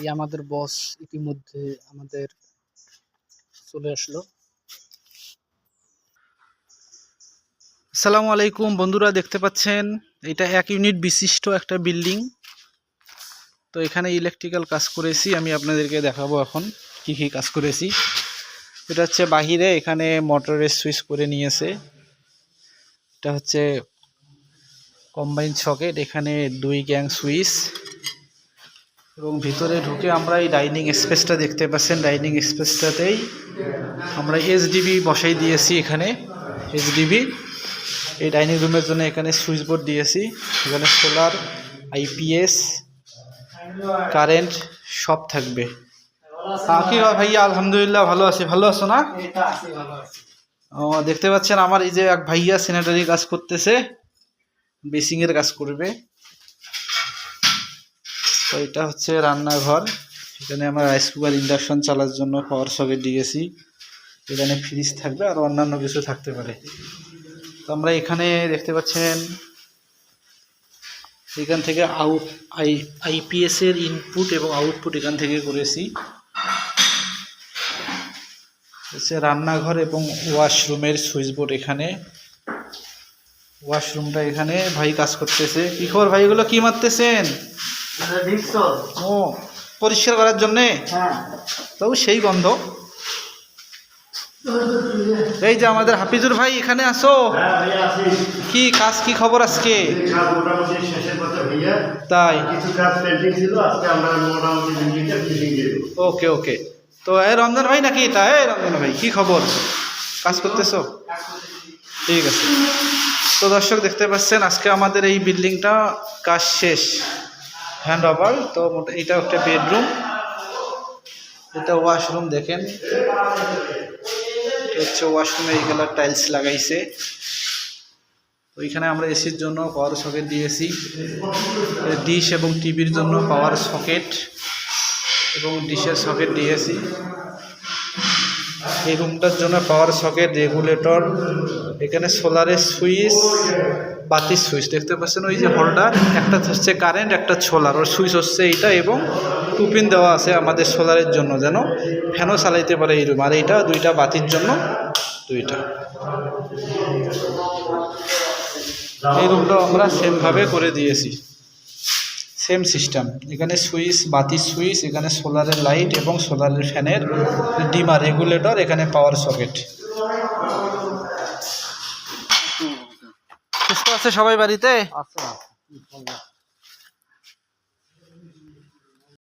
এই আমাদের বস ইতিমধ্যে আমাদের চলে আসলো। আসসালামু আলাইকুম, বন্ধুরা দেখতে পাচ্ছেন, এটা এক ইউনিট বিশিষ্ট একটা বিল্ডিং। তো এখানে ইলেকট্রিক্যাল কাজ করেছি, আমি আপনাদেরকে দেখাবো এখন কি কি কাজ করেছি। এটা হচ্ছে বাহিরে, এখানে মোটরের সুইচ করে নিয়েছে। এটা হচ্ছে কম্বাইন সকেট এখানে দুই গ্যাং সুইচ। এবং ভিতরে ঢুকে আমরা এই ডাইনিং স্পেসটা দেখতে পাচ্ছেন, ডাইনিং স্পেসটাতেই আমরা এইচডিবি বসাই দিয়েছি এখানে। এইচডিবি এই ডাইনিং রুমের জন্য এখানে সুইচ বোর্ড দিয়েছি। এখানে সোলার আইপিএস কারেন্ট সব থাকবে। হ্যাঁ, কি হয় ভাইয়া? আলহামদুলিল্লাহ ভালো আছি। ভালো আছো না? ও দেখতে পাচ্ছেন আমার এই যে এক ভাইয়া স্যানিটারি কাজ করতেছে বেসিং এর কাজ করবে। তো এটা হচ্ছে রান্নাঘর। এখানে আমরা রাইস কুকার ইন্ডাকশন চালার জন্য পাওয়ার সকেট দিয়েছি এখানে ফ্রিজ থাকবে আর অন্যান্য কিছু থাকতে পারে। তো আমরা এখানে দেখতে পাচ্ছেন এখান থেকে আউট আই আইপিএস এর ইনপুট এবং আউটপুট এখান থেকে করেছি। হচ্ছে রান্নাঘর এবং ওয়াশরুমের সুইচ বোর্ড এখানে। ওয়াশরুমটা এখানে ভাই কাজ করতেছে। কি খবর ভাই এগুলো কি মারতেছেন? ও পরিষ্কার করার জন্যে? হ্যাঁ। তবু সেই গন্ধ। এই যে আমাদের হাফিজুর ভাই এখানে আসো। হ্যাঁ কি কাজ কি খবর আজকে? তাই। ওকে ওকে। তো, এই রমজান ভাই নাকি এটা? এ রমজান ভাই, কি খবর? কাজ করতেছো? ঠিক আছে। তো দর্শক দেখতে পাচ্ছেন, আজকে আমাদের এই বিল্ডিংটা কাজ শেষ। হ্যান্ড ওভার, তো এটা একটা বেডরুম। এটা ওয়াশরুম, দেখেন। হচ্ছে ওয়াশরুমে এই কালার টাইলস লাগাইছে। ওইখানে আমরা এসির জন্য পাওয়ার সকেট দিয়েছি। ডিশ এবং টিভির জন্য পাওয়ার সকেট এবং ডিশের সকেট দিয়েছি এই রুমটার জন্য পাওয়ার সকেট, রেগুলেটর, এখানে সোলারের সুইচ বাতির সুইচ। দেখতে পাচ্ছেন ওই যে হোল্ডার একটা হচ্ছে কারেন্ট, একটা সোলার। ওর সুইচ হচ্ছে এইটা এবং টুপিন দেওয়া আছে আমাদের সোলারের জন্য যেন ফ্যানও চালাইতে পারে এই রুম। আর এইটা দুইটা বাতির জন্য দুইটা। এই রুমটাও আমরা সেমভাবে করে দিয়েছি। সেম সিস্টেম এখানে সুইচ বাতির সুইচ এখানে সোলারের লাইট এবং সোলারের ফ্যানের ডিমার রেগুলেটর এখানে পাওয়ার সকেট। সুস্থ আছে সবাই বাড়িতে?